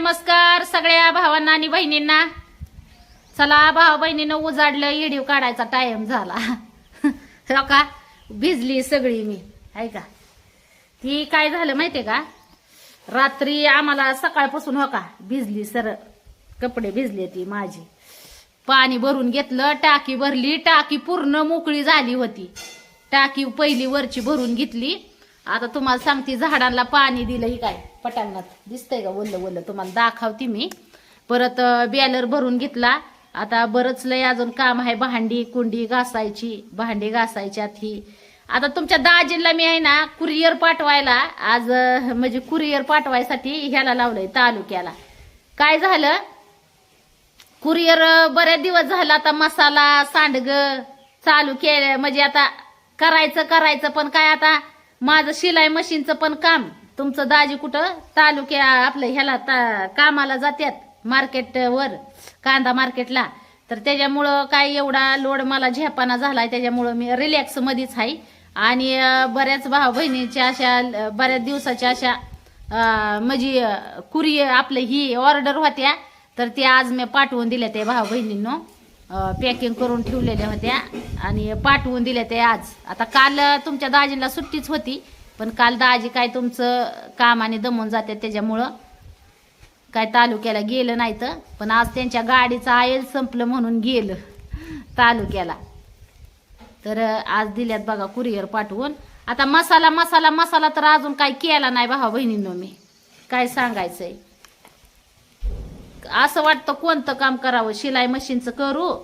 नमस्कार सगळ्या भावांना आणि बहिणींना. चला भावा बहिणीनं उजाडलं इडीव काढायचा टाइम झाला. हो का? भिजली सगळी मी. आहे का? ती काय झालं माहितीये का? रात्री आम्हाला सकाळपासून हो का? भिजली सर. कपडे भिजले ती माझी. पाणी भरून घेतलं टाकी भरली टाकी पूर्ण मोकळी झाली होती. टाकी पहिली वरची भरून घेतली. आता तुम्हाला सांगते झाडांना पाणी दिलं ही काय? पटांगणात. दिसतंय का? बोललं बोललं तुम्हाला दाखवते मी. परत बॅलर भरून घेतला. आता बरंच लय अजून काम आहे. भांडी कुंडी घासायची. भांडी घासायच्यात ही. आता तुमच्या दाजीला मी आहे ना कुरिअर पाठवायला. आज म्हणजे कुरिअर पाठवायसाठी ह्याला लावलंय तालुक्याला. काय झालं? कुरिअर बरेच दिवस झाला आता मसाला सांडग चालू केलं. म्हणजे आता करायचं करायचं. पण काय आता माझं शिलाई मशीनचं पण काम. तुमचं दाजी कुठं? तालुक्या आपलं ह्याला ता- कामाला जात्यात मार्केटवर कांदा मार्केटला. तर त्याच्यामुळं काय एवढा लोड मला झेपाना झालाय त्याच्यामुळं मी रिलॅक्स मध्येच आहे. आणि बऱ्याच भाऊ बहिणीच्या अशा बऱ्याच दिवसाच्या अशा म्हणजे कुरिअर आपलं ही ऑर्डर होत्या तर ते आज मी पाठवून दिल्या त्या भाऊ बहिणींनो पॅकिंग करून ठेवलेल्या होत्या आणि पाठवून दिल्या ते आज. आता काल तुमच्या दाजीला सुट्टीच होती पण काल दाजी काय तुमचं कामाने दमून जाते त्याच्यामुळं काय तालुक्याला गेलं नाही तर पण आज त्यांच्या गाडीचं आयल संपलं म्हणून गेलं तालुक्याला. तर आज दिल्यात बघा कुरिअर पाठवून. आता मसाला मसाला मसाला तर अजून काय केला नाही भावा बहिणींनो मी. काय सांगायचंय? असं वाटतं कोणतं काम करावं? शिलाई मशीनचं करू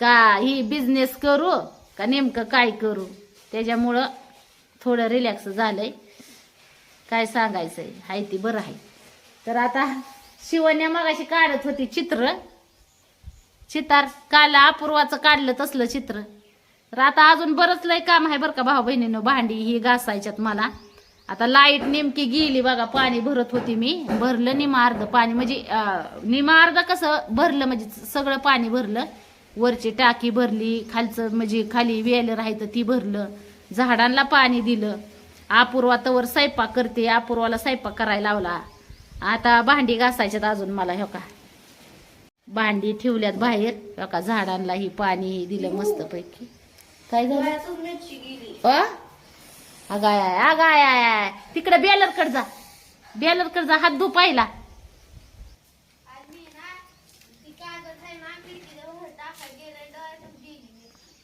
का ही बिझनेस करू का नेमकं काय करू? त्याच्यामुळं थोडं रिलॅक्स झालंय. काय सांगायचंय? हाय ती बरं आहे. तर आता शिवण्या मगाशी काढत होती चित्र. चितार काल अपूर्वाचं काढलं तसलं चित्र. तर आता अजून बरंच लय काम आहे बरं का भाऊ बहिणीनं भांडी ही घासायच्यात मला. आता लाइट नेमकी गेली बघा पाणी भरत होती मी. भरलं निमा अर्ध पाणी म्हणजे अं, निमा अर्ध कसं भरलं म्हणजे सगळं पाणी भरलं. वरची टाकी भरली खालचं म्हणजे खाली वेल राहायचं ती भरलं. झाडांना पाणी दिलं. अपूर्वा तवर स्वयंपाक करते अपूर्वाला स्वयंपाक करायला लावला. आता भांडी घासायच्यात अजून मला हो का? भांडी ठेवल्यात बाहेर हो का? झाडांना ही पाणी दिलं मस्त पैकी काय झालं? अ? अगाय अगाय आय तिकडे बेलर कड जा. बेलर कड जा हात धु पाहिला.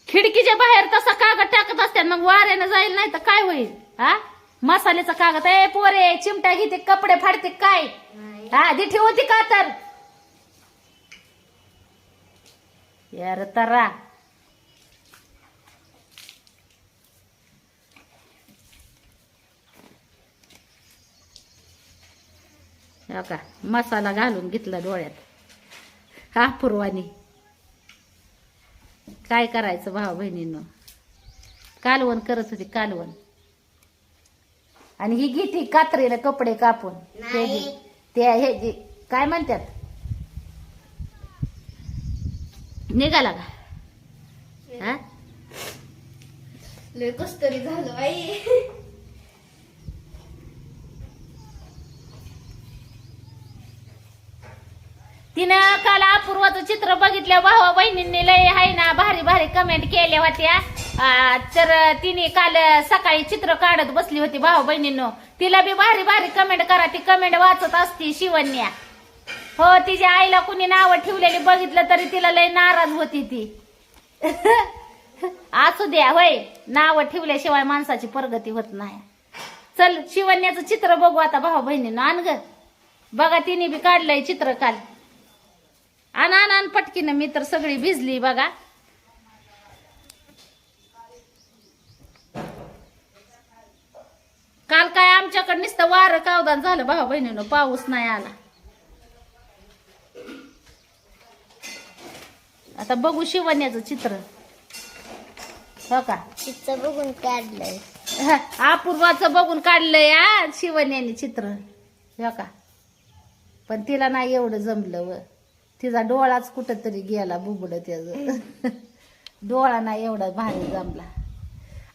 खिडकीच्या बाहेर तसा कागद टाकत असतात मग वाऱ्यानं जाईल नाही तर काय होईल? हा? मसाल्याचा कागद. ए पोरे चिमट्या घेते कपडे फाडते काय? हा ती ठेवती का तर? यार तरा. हो का? मसाला घालून घेतला डोळ्यात. हा पूर्वानी. काय करायचं भाऊ बहिणीनं? कालवण करत होती कालवण. आणि ही घेते कात्रीला कपडे कापून. ते ते हे जे काय म्हणतात? निघाला का? हा? लय कस तरी झालं बाई तिनं भावाचं चित्र बघितलं भावा बहिणींनी लय आहे ना भारी भारी कमेंट केल्या होत्या. तर तिने काल सकाळी चित्र काढत बसली होती भावा बहिणींनो. तिला बी भारी भारी कमेंट करा ती कमेंट वाचत असती शिवन्या. हो तिच्या आईला कुणी नावं ठेवलेली बघितलं तरी तिला लय नाराज होती ती. असू द्या होय नावं ठेवल्याशिवाय माणसाची प्रगती होत नाही. चल शिवण्याचं चित्र बघू आता भाऊ बहिणीनं आण ग. बघा तिने बी काढलंय चित्र काल. आण आण पटकीनं मी तर सगळी भिजली बघा. काल काय आमच्याकडे नुसतं वारं कावदान झालं भाऊ बहिणीनं पाऊस नाही आला. आता बघू शिवण्याचं चित्र. हो का? तिचं बघून काढलंय. अपूर्वाचं बघून काढलंय शिवण्याने चित्र. हो का? पण तिला नाही एवढं जमलं व. तिचा डोळाच कुठं तरी गेला बुबड त्याच डोळा नाही एवढा भारी जमला.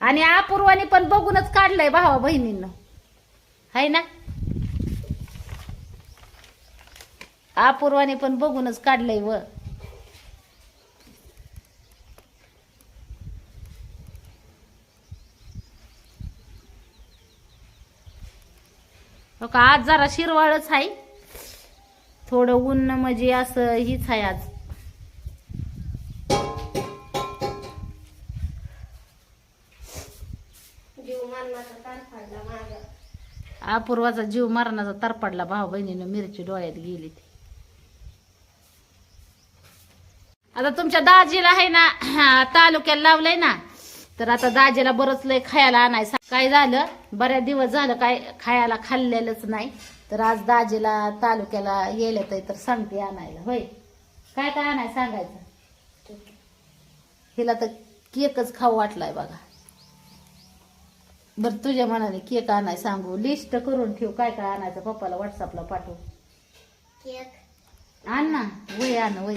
आणि अपूर्वाने पण बघूनच काढलंय भावा बहिणींना. हाय ना? अपूर्वाने पण बघूनच काढलंय व. हो का आज जरा शिरवाळच आहे थोडं ऊन म्हणजे असं हीच आहे आज. अपूर्वाचा जीव मरणाचा तर पडला. भाऊ बहिणीनं मिरची डोळ्यात गेली ती. आता तुमच्या दाजीला आहे ना तालुक्याला लावलंय ना तर आता दाजीला बरंच लय खायला आणायचं. काय झालं? बऱ्याच दिवस झालं काय खायला खाल्लेलंच नाही. तर आज दाजीला तालुक्याला गेले तर सांगते आणायला होय? काय काय आणाय सांगायचं? हिला तर केकच खाऊ वाटलाय बघा. बर तुझ्या मनाने केक आणाय सांगू. लिस्ट करून ठेव काय काय आणायचं पप्पाला व्हॉट्सअपला पाठवू. केक. आण ना वय आण वय.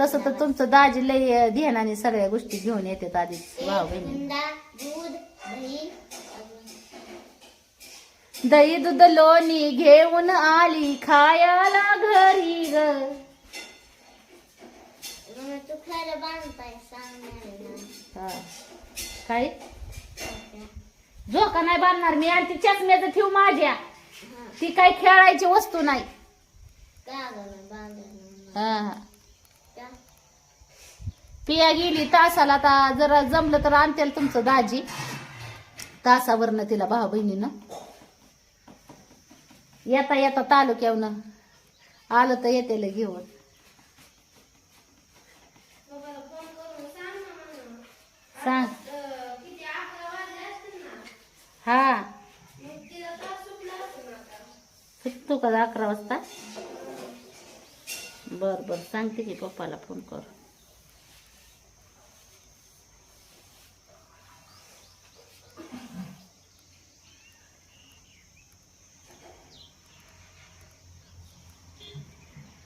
तसं तर तुमचं दाजी लय ध्यानाने सगळ्या गोष्टी घेऊन येतात आधी भाऊ बहिणी दूध दही दही दूध लोणी घेऊन आली खायला घरी ग. तू हा. काय? झोका नाही बांधणार मी आणि ती चष्म्याचं ठेव माझ्या. ती काही खेळायची वस्तू नाही. पिया गेली तासाला आता जरा जमलं तर आणतेल तुमचं दाजी. तासावरनं तिला भाऊ बहिणीनं. येता येता तालुक्यावनं आलं तर येतेल घेऊन सांग हा. सुटतो का अकरा वाजता? बर बर. सांगते की पप्पाला फोन कर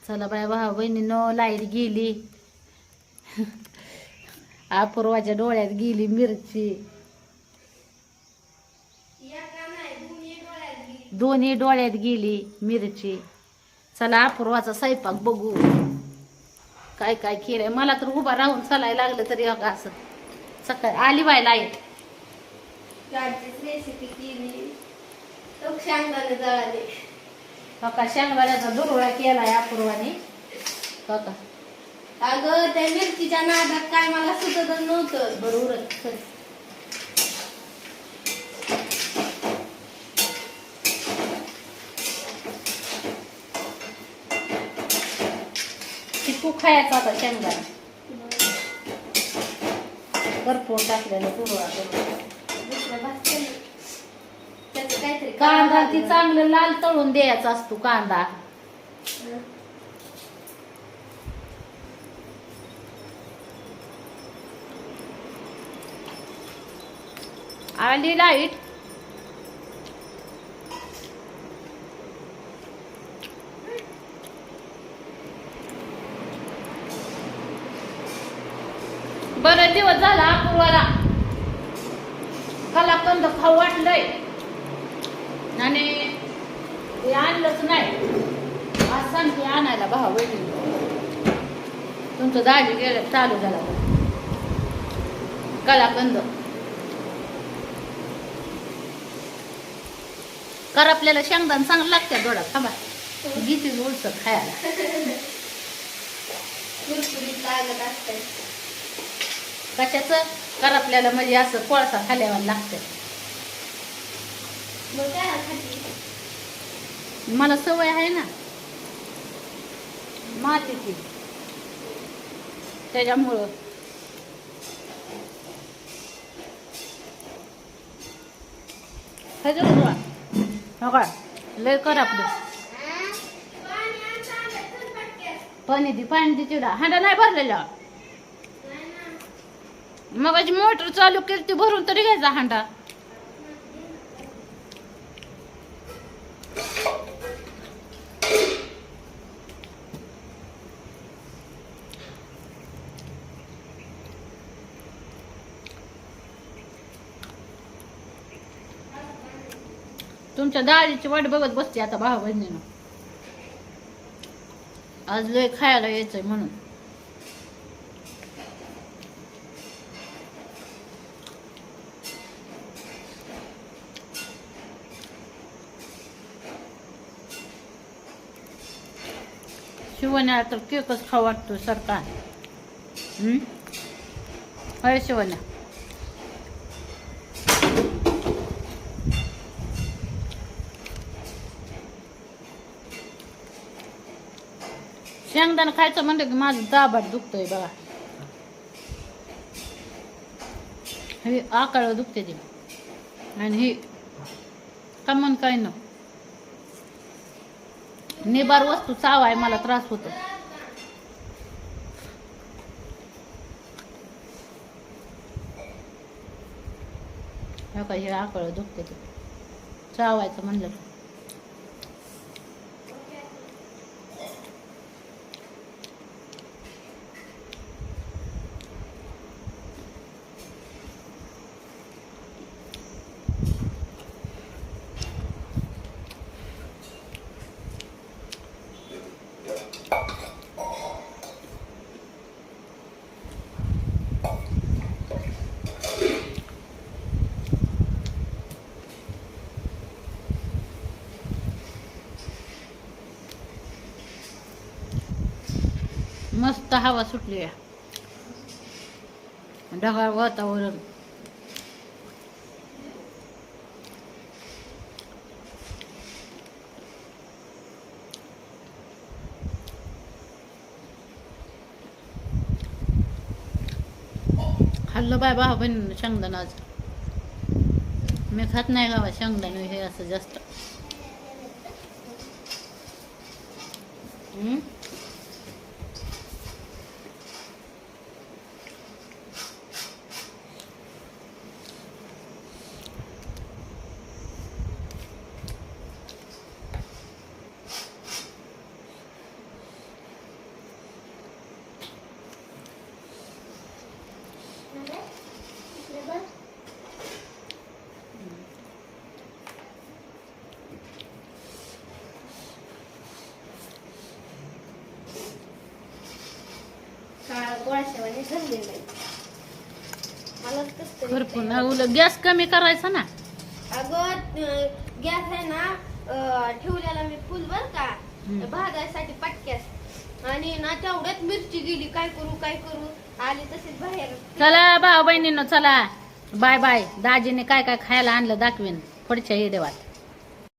चला बाय भाऊ बहिणीनं लाइट गेली. अपूर्वाच्या डोळ्यात गेली मिरची. दोन्ही डोळ्यात गेली मिरची. चला अपूर्वाचा स्वयंपाक बघू. काय काय केलंय? मला तर उभा राहून चालायला लागलं तरी अगं असं. सकाळी आली बाय लाइट. रेसिपी केली. जळाले बघा शेंगदाण्याचा दुरवळा केलाय अपूर्वाने. बघा अगं त्या मिरचीच्या नादात काय मला सुचतच नव्हतं. बरोबर चिकू खायचा आता शेंगदाणा भरपूर टाकलेलं दुरवळा करून. दुसरं भाजतं नाही. काहीतरी कांदा ती चांगलं लाल तळून द्यायचा असतो कांदा. आली लाइट. बरं दिवस झाला अपूर्वाला कलाकंद खाऊ वाटलंय. आणि ते आणलंच नाही. आज सांगते आणायला भाऊ बहिणी तुमचं दाजी गेलं चालू झाला. कलाकंद कर आपल्याला शेंगदाण चांगलं लागतं दोडा थांबा. गीती उलस खायला. कशाचं? कर आपल्याला म्हणजे असं कोळसा खाल्यावर लागतं मला सवय आहे ना. मातीची त्याच्यामुळं? हो का लय कर आपलं. पाणी दे पाणी दे चिडा हांडा नाही भरलेला. मग मोटर चालू केली ती भरून तरी घ्यायचा हांडा. तुमच्या डाळीची वाट बघत बसते आता भाऊ बहिणीनं. आज लय खायला यायचंय म्हणून. शिवण्या तर केकच खाऊ वाटतो सरकार हम्म? होय शिवण्या. शेंगदाणा खायचं म्हणलं की माझं दाभाट दुखतोय बघा. हे आकाळ दुखते ते. आणि हे कमन काय न. निबार वस्तू चावाय मला त्रास होतो. हे हे आकळ दुखते ते. चावायचं म्हणलं. मस्त हवा सुटली आहे. ढगाळ वातावरण. खाल्लं बाय भाव पण शेंगदाणं मी खात नाही गावा शेंगदाण हे असं जास्त. मलाच कसं तरी खरपून उलट गॅस कमी करायचा ना. अगं गॅस आहे ना अं, ठेवलेला मी फुल बर का. हम्म. भाजायसाठी पटक्यास. आणि ना तेवढ्यात मिरची गेली काय करू काय करू. आली तशीच बाहेर. चला भाऊ बहिणीनं चला. बाय बाय दाजीने काय काय खायला आणलं दाखवेन. पुढच्या येदेवात